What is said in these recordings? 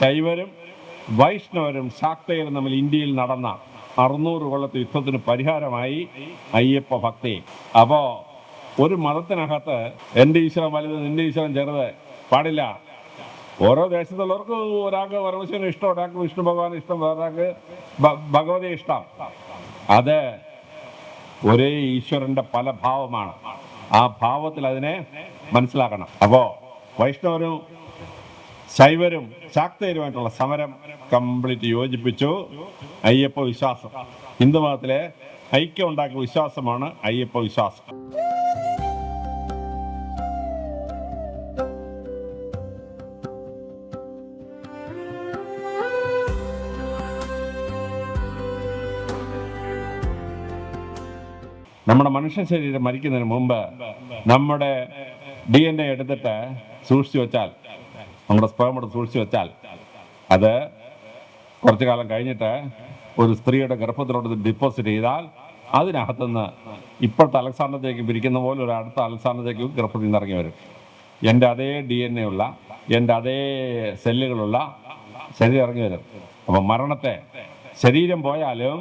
ശൈവരും വൈഷ്ണവരും ശാക്തയരും തമ്മിൽ ഇന്ത്യയിൽ നടന്ന അറുന്നൂറ് കൊല്ലത്തെ യുദ്ധത്തിന് പരിഹാരമായി അയ്യപ്പ ഭക്തി. അപ്പോ ഒരു മതത്തിനകത്ത് എന്റെ ഈശ്വരൻ വലുത് നിന്റെ ഈശ്വരൻ ചെറുത് പാടില്ല. ഓരോ ദേശത്തുള്ളവർക്ക് ഒരാൾക്ക് പരമശിവന് ഇഷ്ടം ഒരാൾക്ക് വിഷ്ണു ഭഗവാൻ ഇഷ്ടം വേറൊരാൾക്ക് ഭ- ഭഗവതി ഇഷ്ടം. അത് ഒരേ ഈശ്വരന്റെ പല ഭാവമാണ്. ആ ഭാവത്തിൽ അതിനെ മനസ്സിലാക്കണം. അപ്പോ വൈഷ്ണവരും ശൈവരും ശാക്തേരുമായിട്ടുള്ള സമരം കംപ്ലീറ്റ് യോജിപ്പിച്ചു. അയ്യപ്പ വിശ്വാസം. ഹിന്ദു മതത്തിലെ ഐക്യം ഉണ്ടാക്കിയ വിശ്വാസമാണ് അയ്യപ്പ വിശ്വാസം. നമ്മുടെ മനുഷ്യ ശരീരം മരിക്കുന്നതിന് മുമ്പ് നമ്മുടെ ഡി എൻ എ എടുത്തിട്ട് സൂക്ഷിച്ചു വെച്ചാൽ നമ്മുടെ സ്പേം എടുത്ത് സൂക്ഷിച്ചു വെച്ചാൽ അത് കുറച്ചു കാലം കഴിഞ്ഞിട്ട് ഒരു സ്ത്രീയുടെ ഗർഭത്തിലോട്ട് ഡിപ്പോസിറ്റ് ചെയ്താൽ അതിനകത്തുനിന്ന് ഇപ്പോഴത്തെ അലക്സാണ്ടത്തേക്ക് പിരിക്കുന്ന പോലെ ഒരു അടുത്ത അലക്സാണ്ടത്തേക്ക് ഗർഭത്തിൽ നിന്ന് ഇറങ്ങി വരും. എന്റെ അതേ ഡി എൻ എ ഉള്ള എന്റെ അതേ സെല്ലുകളുള്ള ശരീരം ഇറങ്ങി വരും. അപ്പം മരണത്തെ ശരീരം പോയാലും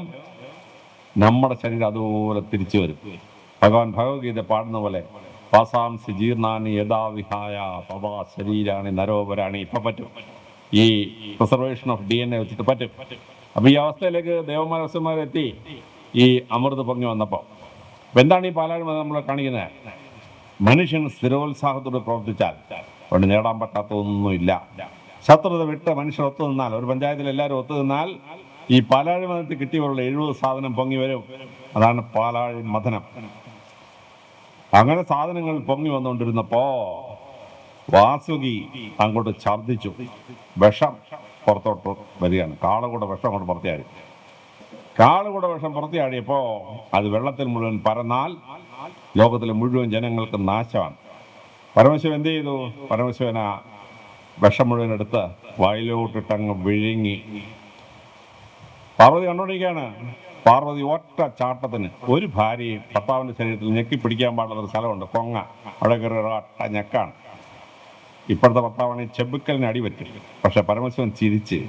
നമ്മുടെ ശരീരം അതുപോലെ തിരിച്ചു വരും. ഭഗവാൻ ഭഗവത്ഗീത പാടുന്ന പോലെ പാസാംസി ജീർണാനി യഥാവിഹായ പവാ ശരീരാണി നരോപരാണി ഇപ്പൊ പറ്റും. ഈ preservation of D N A വെച്ചിട്ട് പറ്റും. അപ്പൊ ഈ അവസ്ഥയിലേക്ക് ദേവമാനസന്മാരെത്തി ഈ അമൃത് പൊങ്ങി വന്നപ്പോൾ അപ്പം എന്താണ് ഈ പാലാഴ്മ നമ്മൾ കാണിക്കുന്നത് മനുഷ്യൻ സ്ഥിരോത്സാഹത്തോട് പ്രവർത്തിച്ചാൽ അവിടെ നേടാൻ പറ്റാത്തതൊന്നുമില്ല ശത്രുത വിട്ട് മനുഷ്യർ ഒത്തു നിന്നാൽ ഒരു പഞ്ചായത്തിൽ എല്ലാവരും ഒത്തു നിന്നാൽ ഈ പാലാഴി മതത്തിൽ കിട്ടിയവരുടെ എഴുപത് സാധനം പൊങ്ങി വരും. അതാണ് പാലാഴി മഥനം. അങ്ങനെ സാധനങ്ങൾ പൊങ്ങി വന്നുകൊണ്ടിരുന്നപ്പോ വാസുകി അങ്ങോട്ട് ഛർദിച്ചു വിഷം പുറത്തോട്ട് വരികയാണ്. കാളുകൂടെ വിഷം അങ്ങോട്ട് പുറത്തിയാടി കാളുകൂടെ വിഷം പുറത്തിയാടിയപ്പോ അത് വെള്ളത്തിൽ മുഴുവൻ പരന്നാൽ ലോകത്തിലെ മുഴുവൻ ജനങ്ങൾക്ക് നാശമാണ്. പരമശിവൻ എന്ത് ചെയ്തു? പരമശിവൻ ആ വിഷം മുഴുവൻ എടുത്ത് വയലോട്ടിട്ടങ്ങ് വിഴുങ്ങി. പാർവതി കണ്ടോണ്ടിരിക്കുകയാണ്. പാർവതി ഒറ്റ ചാട്ടത്തിന് ഒരു ഭാര്യയും ഭർത്താവിന്റെ ശരീരത്തിൽ ഞെക്കി പിടിക്കാൻ പാടുള്ള ഒരു സ്ഥലമുണ്ട്. കൊങ്ങ. അവിടെ കയറി ഒറ്റ ഞെക്കാണ്. ഇപ്പോഴത്തെ ഭർത്താവാണെങ്കിൽ ചെബുക്കലിന് അടി പറ്റും പക്ഷെ പരമശിവൻ ചിരിച്ച്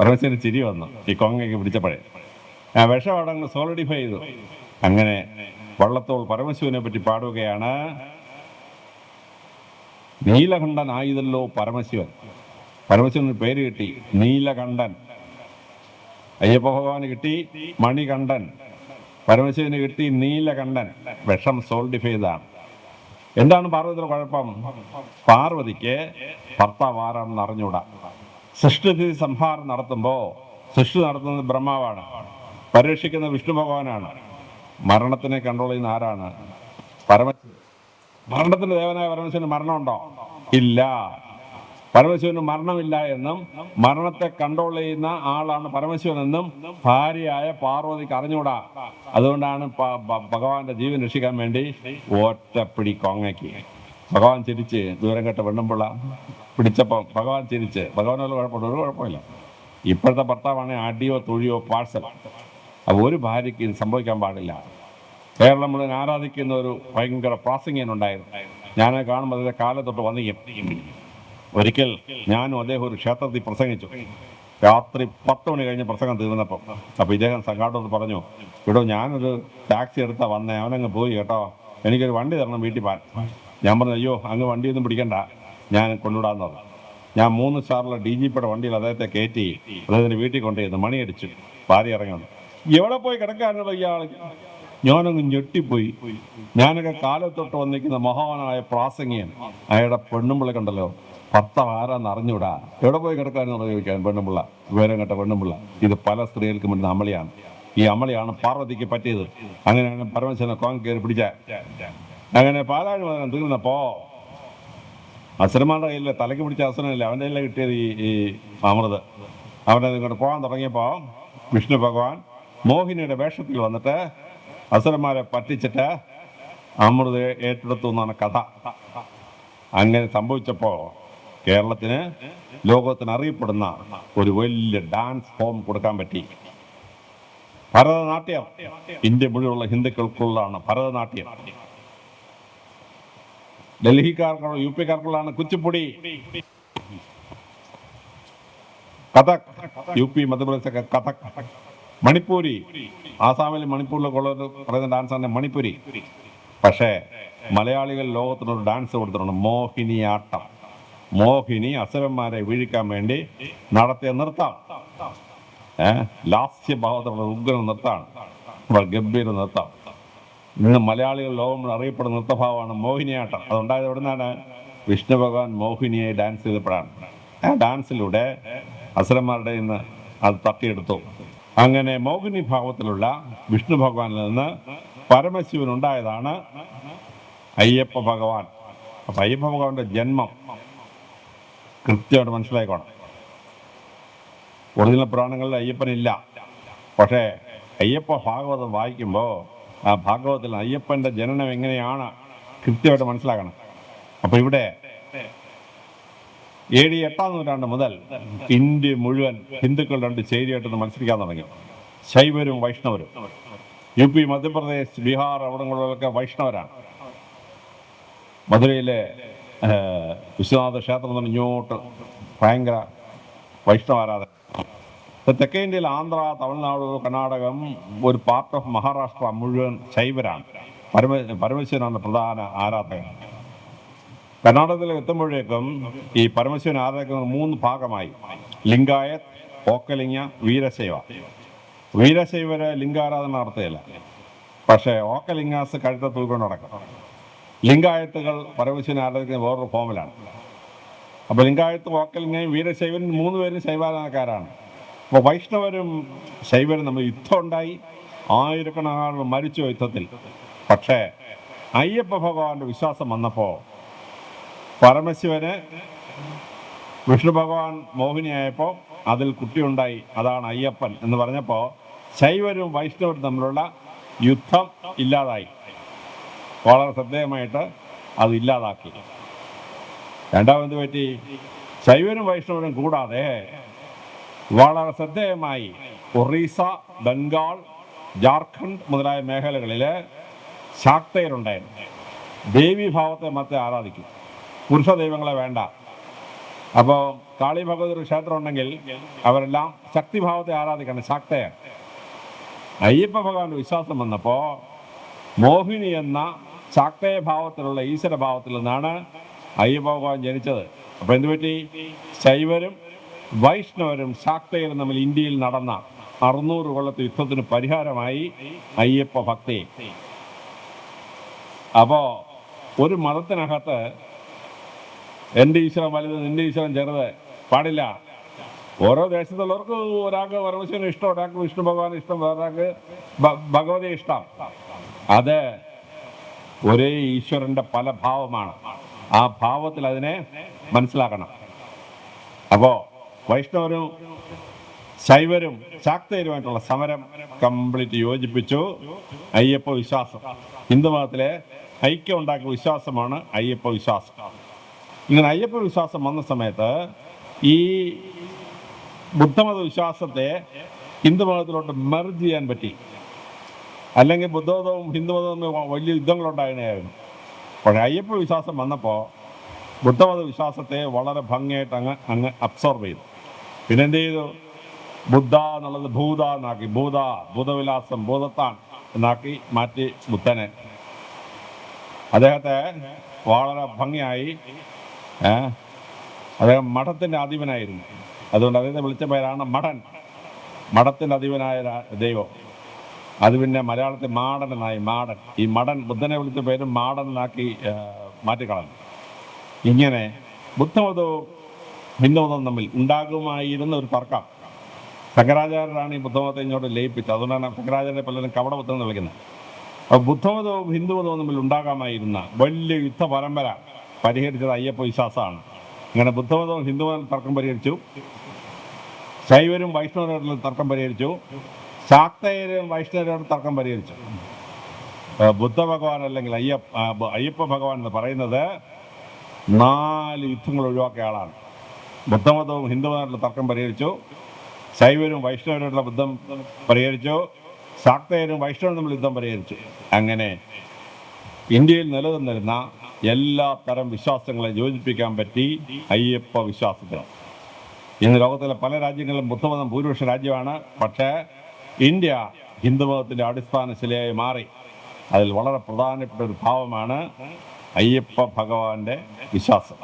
പരമശിവന് ചിരി വന്നു. ഈ കൊങ്ങയ്ക്ക് പിടിച്ചപ്പോഴേ. ആ വിഷം അവിടെ അങ്ങ് സോളിഡിഫൈ ചെയ്തു. അങ്ങനെ വള്ളത്തോൾ പരമശിവനെ പറ്റി പാടുകയാണ്. നീലകണ്ഠനായതല്ലോ പരമശിവൻ പരമശിവന് പേര് കിട്ടി നീലകണ്ഠൻ. അയ്യപ്പ ഭഗവാന് കിട്ടി മണികണ്ഠൻ പരമശിവന് കിട്ടി നീലകണ്ഠൻ വിഷം സോൾഡിഫൈ ചെയ്താണ് എന്താണ് പാർവതിയുടെ കുഴപ്പം? പാർവതിക്ക് ഭർത്താവ് ആരാണെന്ന് അറിഞ്ഞൂടാ സംഹാരം നടത്തുമ്പോ സൃഷ്ടി നടത്തുന്നത് ബ്രഹ്മാവാണ്. പരീക്ഷിക്കുന്ന വിഷ്ണു ഭഗവാനാണ്. മരണത്തിനെ കൺട്രോൾ ചെയ്യുന്ന ആരാണ്? പരമശിവൻ. മരണത്തിന്റെ ദേവനായ പരമശിവന് മരണമുണ്ടോ? ഇല്ല. പരമശിവന് മരണമില്ല എന്നും മരണത്തെ കൺട്രോൾ ചെയ്യുന്ന ആളാണ് പരമശിവൻ എന്നും ഭാര്യയായ പാർവതിക്ക് അറിഞ്ഞൂടാ അതുകൊണ്ടാണ് ഭഗവാന്റെ ജീവൻ രക്ഷിക്കാൻ വേണ്ടി ഒറ്റപ്പിടി കൊങ്ങയ്ക്ക്. ഭഗവാൻ ചിരിച്ച് ദൂരം കെട്ട വെണ്ണുമ്പുള്ള പിടിച്ചപ്പം ഭഗവാൻ ചിരിച്ച് ഭഗവാനുള്ള കുഴപ്പമില്ല ഒരു കുഴപ്പമില്ല. ഇപ്പോഴത്തെ ഭർത്താവാണ് അടിയോ തൊഴിയോ പാഴ്സൽ. അപ്പൊ ഒരു ഭാര്യയ്ക്ക് ഇത് സംഭവിക്കാൻ പാടില്ല. കേരളം മുഴുവൻ ആരാധിക്കുന്ന ഒരു ഭയങ്കര പ്രാസംഗ്യനുണ്ടായിരുന്നു ഞാൻ കാണുമ്പോൾ അതിന്റെ കാലത്തൊട്ട് വന്നിക്കും ഒരിക്കൽ ഞാനും അദ്ദേഹം ഒരു ക്ഷേത്രത്തിൽ പ്രസംഗിച്ചു. രാത്രി പത്ത് മണി കഴിഞ്ഞ് പ്രസംഗം തീർന്നപ്പോൾ അപ്പോൾ ഇദ്ദേഹം സംഘാടകർ പറഞ്ഞു ഇവിടെ ഞാനൊരു ടാക്സി എടുത്താ വന്നേ അവനങ്ങ് പോയി കേട്ടോ. എനിക്കൊരു വണ്ടി തരണം വീട്ടിൽ പോകാൻ ഞാൻ പറഞ്ഞു അയ്യോ അങ്ങ് വണ്ടിയൊന്നും പിടിക്കണ്ട. ഞാൻ കൊണ്ടുവിടാന്ന് പറഞ്ഞു. ഞാൻ മൂന്ന് സ്റ്റാറിലെ ഡി ജി പിയുടെ വണ്ടിയിൽ അദ്ദേഹത്തെ കയറ്റി അദ്ദേഹത്തിന്റെ വീട്ടിൽ കൊണ്ടുപോയിരുന്നു മണിയടിച്ചു. ഭാര്യ ഇറങ്ങി വന്നു. എവിടെ പോയി കിടക്കാനുള്ള ഇയാൾ ഞാനങ്ങ് ഞെട്ടിപ്പോയി. ഞാനൊക്കെ കാലത്തൊട്ട് വന്നിരിക്കുന്ന മഹാനായ പ്രാസംഗിയൻ അയാളുടെ പെണ്ണുമ്പിള്ള കണ്ടല്ലോ? ഭർത്താവ് ആരാന്ന് അറിഞ്ഞൂടാ? എവിടെ പോയി കിടക്കാനെന്ന് ചോദിക്കാൻ പെണ്ണുമ്പിള്ള. വിവരം കേട്ട പെണ്ണുമ്പിള്ള. ഇത് പല സ്ത്രീകൾക്കും പറ്റുന്ന അമളിയാണ്. ഈ അമളിയാണ് പാർവതിക്ക് പറ്റിയത്. അങ്ങനെയാണ് പരമശനെ കോങ് കയറി പിടിച്ച. അങ്ങനെ പാലാഴി മതം പോ അസുരന്മാരുടെ കയ്യിൽ തലയ്ക്ക് പിടിച്ച അസുരനല്ലേ അവന്റെ കയ്യിലെ കിട്ടിയത് ഈ ഈ അമൃത്? അവനെ ഇങ്ങോട്ട് പോകാൻ തുടങ്ങിയപ്പോൾ വിഷ്ണു ഭഗവാൻ മോഹിനിയുടെ വേഷത്തിൽ വന്നിട്ട് അസുരന്മാരെ പറ്റിച്ചിട്ട് അമൃത് ഏറ്റെടുത്തു എന്നാണ് കഥ. അങ്ങനെ സംഭവിച്ചപ്പോൾ കേരളത്തിന് ലോകത്തിന് അറിയപ്പെടുന്ന ഒരു വലിയ ഡാൻസ് ഫോം കൊടുക്കാൻ പറ്റി. ഭരതനാട്യം. ഇന്ത്യ മുഴുവനുള്ള ഹിന്ദുക്കൾക്കുള്ളതാണ് ഭരതനാട്യം. ഡൽഹിക്കാർക്കുള്ള യു പിക്കാർക്കുള്ളതാണ് കുച്ചിപ്പുടി. കഥക്. യു പി മധ്യപ്രദേശൊക്കെ കഥക്. മണിപ്പൂരി. ആസാമിൽ മണിപ്പൂരിലൊക്കെ ഉള്ളത് പറയുന്ന ഡാൻസാണ് മണിപ്പൂരി. പക്ഷേ മലയാളികൾ ലോകത്തിനൊരു ഡാൻസ് കൊടുത്തിട്ടുണ്ട്. മോഹിനിയാട്ടം മോഹിനി അസുരന്മാരെ വീഴിക്കാൻ വേണ്ടി നടത്തിയ നൃത്തം. ലാസ്യ ലാസ്യഭാവത്തിലുള്ള ഉഗ്ര നൃത്തമാണ്. ഗംഭീര നൃത്തം. ഇന്ന് മലയാളികൾ ലോകം അറിയപ്പെടുന്ന നൃത്തഭാവമാണ് മോഹിനിയാട്ടം അതുണ്ടായത് എവിടെ നിന്നാണ് വിഷ്ണു ഭഗവാൻ മോഹിനിയെ ഡാൻസ് ചെയ്തപ്പോഴാണ്. ആ ഡാൻസിലൂടെ അസുരന്മാരുടെ ഇന്ന് അത് തട്ടിയെടുത്തു. അങ്ങനെ മോഹിനി ഭാവത്തിലുള്ള വിഷ്ണു ഭഗവാനിൽ നിന്ന് പരമശിവൻ ഉണ്ടായതാണ് അയ്യപ്പ ഭഗവാൻ. അപ്പൊ അയ്യപ്പ ഭഗവാന്റെ ജന്മം കൃത്യമായിട്ട് മനസ്സിലാക്കണം ഒറിജിനൽ പുരാണങ്ങളിൽ അയ്യപ്പനില്ല. പക്ഷേ അയ്യപ്പ ഭാഗവതം വായിക്കുമ്പോൾ ആ ഭാഗവതത്തിൽ അയ്യപ്പന്റെ ജനനം എങ്ങനെയാണ് കൃത്യമായിട്ട് മനസ്സിലാക്കണം. അപ്പോൾ ഇവിടെ എ ഡി എട്ടാം നൂറ്റാണ്ട് മുതൽ ഇന്ത്യ മുഴുവൻ ഹിന്ദുക്കൾ രണ്ട് ചേരിയായിട്ടൊന്ന് മത്സരിക്കാൻ തുടങ്ങി. ശൈവരും വൈഷ്ണവരും. യു പി മധ്യപ്രദേശ് ബീഹാർ അവിടങ്ങളിലൊക്കെ വൈഷ്ണവരാണ്. മധുരയിലെ വിശ്വനാഥ ക്ഷേത്രം പറഞ്ഞ് ഇങ്ങോട്ട് ഭയങ്കര വൈഷ്ണവ ആരാധന. തെക്കേ ഇന്ത്യയിൽ ആന്ധ്ര തമിഴ്നാട് കർണാടകം ഒരു പാർട്ട് ഓഫ് മഹാരാഷ്ട്ര മുഴുവൻ ശൈവരാണ്. പരമ പരമശിവനാണ് പ്രധാന ആരാധകൻ. കർണാടകത്തിൽ എത്തുമ്പോഴേക്കും ഈ പരമശിവൻ ആരാധിക്കുന്നത് മൂന്ന് ഭാഗമായി. ലിംഗായത്ത് ഓക്കലിംഗ വീരശൈവ. വീരശൈവര് ലിംഗാരാധന നടത്തുകയില്ല പക്ഷേ ഓക്കലിംഗാസ് കഴുത്ത തൂക്കൊണ്ട് നടക്കും. ലിംഗായത്തുകൾ പരമശിവനെ ആരാധിക്കുന്ന വേറൊരു ഫോമിലാണ്. അപ്പോൾ ലിംഗായത്ത് ഓക്കലിംഗയും വീരശൈവൻ മൂന്ന് പേരും ശൈവാരാധനക്കാരാണ്. അപ്പോൾ വൈഷ്ണവരും ശൈവരും നമ്മൾ യുദ്ധം ഉണ്ടായി. മരിച്ചു യുദ്ധത്തിൽ. പക്ഷേ അയ്യപ്പ ഭഗവാന്റെ വിശ്വാസം വന്നപ്പോൾ പരമശിവന് വിഷ്ണു ഭഗവാൻ മോഹിനിയായപ്പോൾ അതിൽ കുട്ടിയുണ്ടായി. അതാണ് അയ്യപ്പൻ എന്ന് പറഞ്ഞപ്പോൾ ശൈവരും വൈഷ്ണവരും തമ്മിലുള്ള യുദ്ധം ഇല്ലാതായി. വളരെ ശ്രദ്ധേയമായിട്ട് അത് ഇല്ലാതാക്കി. രണ്ടാമത് പറ്റി ശൈവനും വൈഷ്ണവനും കൂടാതെ വളരെ ശ്രദ്ധേയമായി ഒറീസ ബംഗാൾ ജാർഖണ്ഡ് മുതലായ മേഖലകളിൽ ശാക്തയരുണ്ടായിരുന്നു. ദേവീഭാവത്തെ മറ്റേ ആരാധിക്കും. പുരുഷ ദൈവങ്ങളെ വേണ്ട. അപ്പോൾ കാളി ഭഗവതി ക്ഷേത്രം ഉണ്ടെങ്കിൽ അവരെല്ലാം ശക്തിഭാവത്തെ ആരാധിക്കണം? ശക്തയെ. അയ്യപ്പ ഭഗവാന്റെ വിശ്വാസം വന്നപ്പോൾ മോഹിനി എന്ന ശാക്തയ ഭാവത്തിലുള്ള ഈശ്വര ഭാവത്തിൽ നിന്നാണ് അയ്യപ്പ ഭഗവാൻ ജനിച്ചത്. അപ്പോൾ എന്തുപറ്റി ശൈവരും വൈഷ്ണവരും ശാക്തയരും നമ്മൾ ഇന്ത്യയിൽ നടന്ന അറുന്നൂറ് കൊല്ലത്തെ യുദ്ധത്തിന് പരിഹാരമായി അയ്യപ്പ ഭക്തി. അപ്പോൾ ഒരു മതത്തിനകത്ത് എന്റെ ഈശ്വരൻ വലുത് നിന്റെ ഈശ്വരൻ ചെറുത്. പാടില്ല. ഓരോ ദേശത്തുള്ളവർക്ക് ഒരാൾക്ക് പരമശിവന് ഇഷ്ടം ഒരാൾക്ക് വിഷ്ണു ഭഗവാൻ ഇഷ്ടം വേറൊരാൾക്ക് ഭ- ഭഗവതി ഇഷ്ടം. അത് ഒരേ ഈശ്വരന്റെ പല ഭാവമാണ്. ആ ഭാവത്തിൽ അതിനെ മനസ്സിലാക്കണം. അപ്പോ വൈഷ്ണവരും ശൈവരും ശാക്തരുമായിട്ടുള്ള സമരം കംപ്ലീറ്റ് യോജിപ്പിച്ചു. അയ്യപ്പ വിശ്വാസം ഹിന്ദു മതത്തിലെ ഐക്യം ഉണ്ടാക്കിയ വിശ്വാസമാണ് അയ്യപ്പ വിശ്വാസം ഇങ്ങനെ അയ്യപ്പ വിശ്വാസം വന്ന സമയത്ത് ഈ ബുദ്ധമത വിശ്വാസത്തെ ഹിന്ദുമതത്തിലോട്ട് മെർജ് ചെയ്യാൻ പറ്റി. അല്ലെങ്കിൽ ബുദ്ധമതവും ഹിന്ദുമതവും വലിയ യുദ്ധങ്ങളുണ്ടായിരുന്നു പക്ഷേ അയ്യപ്പ വിശ്വാസം വന്നപ്പോൾ ബുദ്ധമത വിശ്വാസത്തെ വളരെ ഭംഗിയായിട്ട് അങ്ങ് അങ്ങ് അബ്സോർബ് ചെയ്തു. പിന്നെ എന്ത് ചെയ്തു? ബുദ്ധ എന്നുള്ളത് ഭൂത എന്നാക്കി ഭൂത ഭൂതവിലാസം ഭൂതത്താൻ എന്നാക്കി മാറ്റി ബുദ്ധനെ. അദ്ദേഹത്തെ വളരെ ഭംഗിയായി അദ്ദേഹം മഠത്തിന്റെ അധിപനായിരുന്നു. അതുകൊണ്ട് അദ്ദേഹത്തെ വിളിച്ച പേരാണ് മഠൻ. മഠത്തിന്റെ അധിപനായ ദൈവം. അത് പിന്നെ മലയാളത്തിൽ മാടൻ എന്നായി മാടൻ. ഈ മടൻ ബുദ്ധനെ വിളിച്ച പേരും മാടൻ മാറ്റിക്കളഞ്ഞു. ഇങ്ങനെ ബുദ്ധമതവും ഹിന്ദുമതവും തമ്മിൽ ഉണ്ടാകുമായിരുന്ന ഒരു തർക്കം. ശങ്കരാചാര്യരാണ് ഈ ബുദ്ധമതത്തെ ഇങ്ങോട്ട് ലയിപ്പിച്ചത്. അതുകൊണ്ടാണ് ശങ്കരാചാര്യ പലരും കവട ബുദ്ധം എന്ന് വിളിക്കുന്നത്. അപ്പോൾ ബുദ്ധമതവും ഹിന്ദുമതവും തമ്മിൽ ഉണ്ടാകാമായിരുന്ന വലിയ യുദ്ധ പരമ്പര പരിഹരിച്ചത് അയ്യപ്പ വിശ്വാസമാണ്. ഇങ്ങനെ ബുദ്ധമതവും ഹിന്ദുമതവും തർക്കം പരിഹരിച്ചു. ശൈവരും വൈഷ്ണവരും തർക്കം പരിഹരിച്ചു. ശാക്തയരും വൈഷ്ണവരും തർക്കം പരിഹരിച്ചു. ബുദ്ധ ഭഗവാൻ അല്ലെങ്കിൽ അയ്യപ്പ അയ്യപ്പ ഭഗവാൻ എന്ന് പറയുന്നത് നാല് യുദ്ധങ്ങൾ ഒഴിവാക്കിയ ആളാണ്. ബുദ്ധമതവും ഹിന്ദുമതമായിട്ടുള്ള തർക്കം പരിഹരിച്ചു. ശൈവരും വൈഷ്ണവരുമായിട്ടുള്ള ബുദ്ധം പരിഹരിച്ചു. ശാക്തയരും വൈഷ്ണവരും തമ്മിൽ യുദ്ധം പരിഹരിച്ചു. അങ്ങനെ ഇന്ത്യയിൽ നിലനിന്നിരുന്ന എല്ലാ തരം വിശ്വാസങ്ങളെ യോജിപ്പിക്കാൻ പറ്റി അയ്യപ്പ വിശ്വാസത്തിന് ഇന്ന് ലോകത്തിലെ പല രാജ്യങ്ങളിലും ബുദ്ധമതം ഭൂരിപക്ഷ രാജ്യമാണ്. പക്ഷേ ഇന്ത്യ ഹിന്ദുമതത്തിന്റെ അടിസ്ഥാന ശിലയായി മാറി. അതിൽ വളരെ പ്രധാനപ്പെട്ട ഒരു ഭാവമാണ് അയ്യപ്പ ഭഗവാന്റെ വിശ്വാസം.